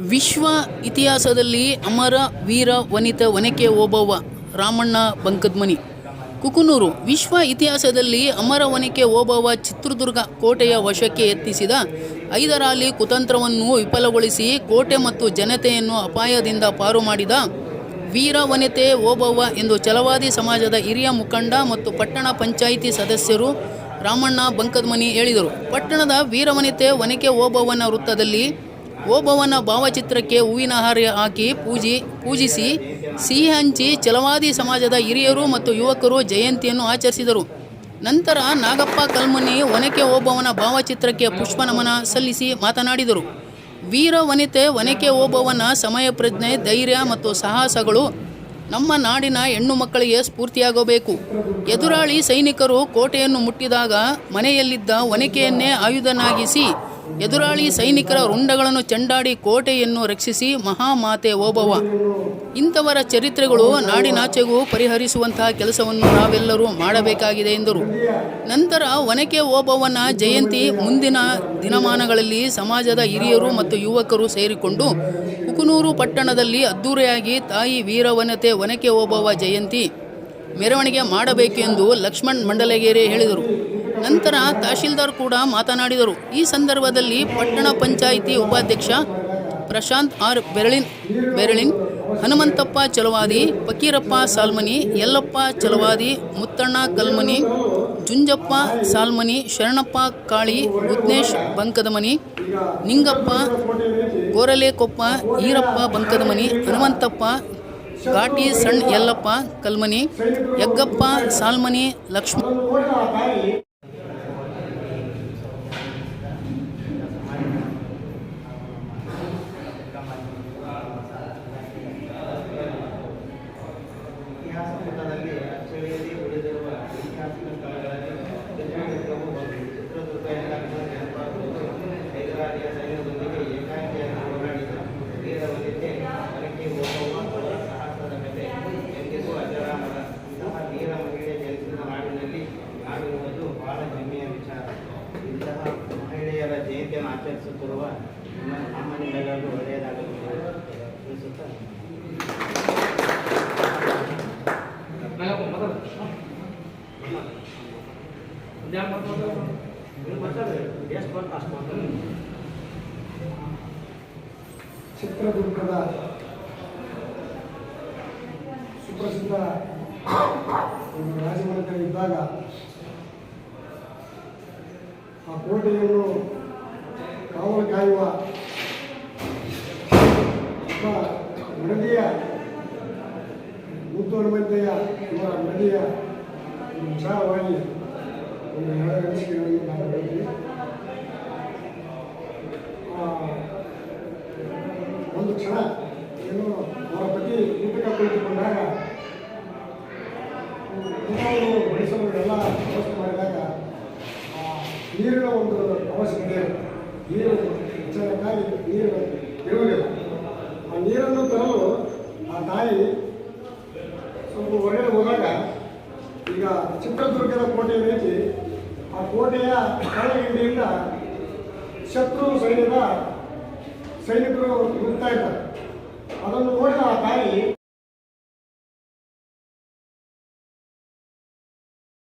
ವಿಶ್ವ ಇತಿಹಾಸದಲ್ಲಿ ಅಮರ, ವೀರ, ವನಿತ, ವನಕೆ ಓಬವ್ವ ರಾಮಣ್ಣ, ಬಂಕದ್ಮನಿ. ಕುಕುನೂರು ವಿಶ್ವ ಇತಿಹಾಸದಲ್ಲಿ ಅಮರ, ವನಿಕೆ ಓಬವ್ವ ಚಿತ್ರದುರ್ಗ ಕೋಟೆಯ ವಶಕ್ಕೆ ಎತ್ತಿಸಿದ ಐದರಾಲಿ ಕುತಂತ್ರವನ್ನು ವಿಫಲಗೊಳಿಸಿ ಕೋಟೆ ಮತ್ತು ಜನತೆಯನ್ನು ಅಪಾಯದಿಂದ ಪಾರು ಮಾಡಿದ ವೀರ, ವನಿತೆ ಓಬವ್ವ ಎಂದು ಛಲವಾದಿ ಸಮಾಜದ ಹಿರಿಯ ಮುಖಂಡ ಮತ್ತು ಪಟ್ಟಣ ಪಂಚಾಯಿತಿ ಸದಸ್ಯರು ರಾಮಣ್ಣ, ಬಂಕದ್ಮನಿ ಹೇಳಿದರು. ಪಟ್ಟಣದ ವೀರವನಿತೆ ವನಿಕೆ ಓಬವ್ವನ ವೃತ್ತದಲ್ಲಿ ಓಬವ್ವನ ಭಾವಚಿತ್ರಕ್ಕೆ ಹೂವಿನ ಹಾರ ಹಾಕಿ ಪೂಜಿ, ಪೂಜಿಸಿ ಸಿಹಿ ಹಂಚಿ ಚಲವಾದಿ ಸಮಾಜದ ಹಿರಿಯರು ಮತ್ತು ಯುವಕರು ಜಯಂತಿಯನ್ನು ಆಚರಿಸಿದರು. ನಂತರ ನಾಗಪ್ಪ ಕಲ್ಮನಿ ಒನಕೆ ಓಬವ್ವನ ಭಾವಚಿತ್ರಕ್ಕೆ ಪುಷ್ಪ ನಮನ ಸಲ್ಲಿಸಿ ಮಾತನಾಡಿದರು. ವೀರ ವನಿತೆ ಒನಕೆ ಓಬವ್ವನ ಸಮಯ ಪ್ರಜ್ಞೆ, ಧೈರ್ಯ ಮತ್ತು ಸಾಹಸಗಳು ನಮ್ಮ ನಾಡಿನ ಹೆಣ್ಣು ಮಕ್ಕಳಿಗೆ ಸ್ಫೂರ್ತಿಯಾಗಬೇಕು. ಎದುರಾಳಿ ಸೈನಿಕರು ಕೋಟೆಯನ್ನು ಮುಟ್ಟಿದಾಗ ಮನೆಯಲ್ಲಿದ್ದ ಒನಕೆಯನ್ನೇ ಆಯುಧನಾಗಿಸಿ ಎದುರಾಳಿ ಸೈನಿಕರ ರುಂಡಗಳನ್ನು ಚೆಂಡಾಡಿ ಕೋಟೆಯನ್ನು ರಕ್ಷಿಸಿ ಮಹಾಮಾತೆ ಓಬವ ಇಂಥವರ ಚರಿತ್ರೆಗಳು ನಾಡಿನಾಚೆಗೂ ಪರಿಹರಿಸುವಂತಹ ಕೆಲಸವನ್ನು ನಾವೆಲ್ಲರೂ ಮಾಡಬೇಕಾಗಿದೆ ಎಂದರು. ನಂತರ ಒನಕೆ ಓಬವ್ವನ ಜಯಂತಿ ಮುಂದಿನ ದಿನಮಾನಗಳಲ್ಲಿ ಸಮಾಜದ ಹಿರಿಯರು ಮತ್ತು ಯುವಕರು ಸೇರಿಕೊಂಡು ಕುಕನೂರು ಪಟ್ಟಣದಲ್ಲಿ ಅದ್ದೂರಿಯಾಗಿ ತಾಯಿ ವೀರವನತೆ ಒನಕೆ ಓಬವ್ವ ಜಯಂತಿ ಮೆರವಣಿಗೆ ಮಾಡಬೇಕೆಂದು ಲಕ್ಷ್ಮಣ್ ಮಂಡಲಗೇರಿ ಹೇಳಿದರು. ನಂತರ ತಹಶೀಲ್ದಾರ್ ಕೂಡ ಮಾತನಾಡಿದರು. ಈ ಸಂದರ್ಭದಲ್ಲಿ ಪಟ್ಟಣ ಪಂಚಾಯಿತಿ ಉಪಾಧ್ಯಕ್ಷ ಪ್ರಶಾಂತ್ ಆರ್ ಬೆರಳಿನ್ ಬೆರಳಿನ್, ಹನುಮಂತಪ್ಪ ಚಲವಾದಿ, ಫಕೀರಪ್ಪ ಸಾಲ್ಮನಿ, ಯಲ್ಲಪ್ಪ ಚಲವಾದಿ, ಮುತ್ತಣ್ಣ ಕಲ್ಮನಿ, ಜುಂಜಪ್ಪ ಸಾಲ್ಮನಿ, ಶರಣಪ್ಪ ಕಾಳಿ, ಉದ್ನೇಶ್ ಬಂಕದಮನಿ, ನಿಂಗಪ್ಪ ಗೋರಲೆಕೊಪ್ಪ, ಈರಪ್ಪ ಬಂಕದಮನಿ, ಹನುಮಂತಪ್ಪ ಘಾಟಿ ಸಣ್ಣ ಯಲ್ಲಪ್ಪ ಕಲ್ಮನಿ, ಯಗ್ಗಪ್ಪ ಸಾಲ್ಮನಿ, ಲಕ್ಷ್ಮ ಬಹಳ ಹೆಮ್ಮೆಯ ವಿಚಾರ ಇಂತಹ ಮಹಿಳೆಯರ ಜಯಂತಿಯನ್ನು ಆಚರಿಸುತ್ತಿರುವ ನಿಮ್ಮ ಸಾಮಾನ್ಯರೆಲ್ಲರಿಗೂ ಒಳ್ಳೆಯದಾಗಲಿ ತಿಳಿಸುತ್ತಾ ಚಿತ್ರದುರ್ಗದ ಸುಪ್ರಸಿದ್ಧ ರಾಜಮನೆತನ ಇದ್ದಾಗ ಆ ಕೋಟೆಯನ್ನು ಕಾವಲು ಕಾಯುವ ನದಿಯ ಮುದ್ದು ಇವರ ನದಿಯ ವಿಚಾರವಾಗಿ ಒಂದು ಎರಡು ಅನಿಸಿಕೆಗಳನ್ನು ನಾನು ಹೇಳ್ತೀನಿ ಒಂದು ಕ್ಷಣ ಏನು ಅವರ ಪತಿ ಊಟಕ ಕುಳಿತುಕೊಂಡಾಗ ಊಟವನ್ನು ಬಡಿಸಲು ಎಲ್ಲ ನೀರಿನ ಒಂದು ಅವಶ್ಯಕತೆ ಇದೆ. ನೀರು ಹೆಚ್ಚಾಗಿ ನೀರು ಇರುವುದಿಲ್ಲ ಆ ನೀರನ್ನು ತರಲು ಆ ತಾಯಿ ಸ್ವಲ್ಪ ಹೊರಗಡೆ ಹೋದಾಗ ಈಗ ಚಿತ್ರದುರ್ಗದ ಕೋಟೆ ರೀತಿ ಆ ಕೋಟೆಯ ಕೆಳಗಿಂಡಿಯಿಂದ ಶತ್ರು ಸೈನ್ಯದ ಸೈನಿಕರು ಇರ್ತಾ ಇದ್ದಾರೆ ಅದನ್ನು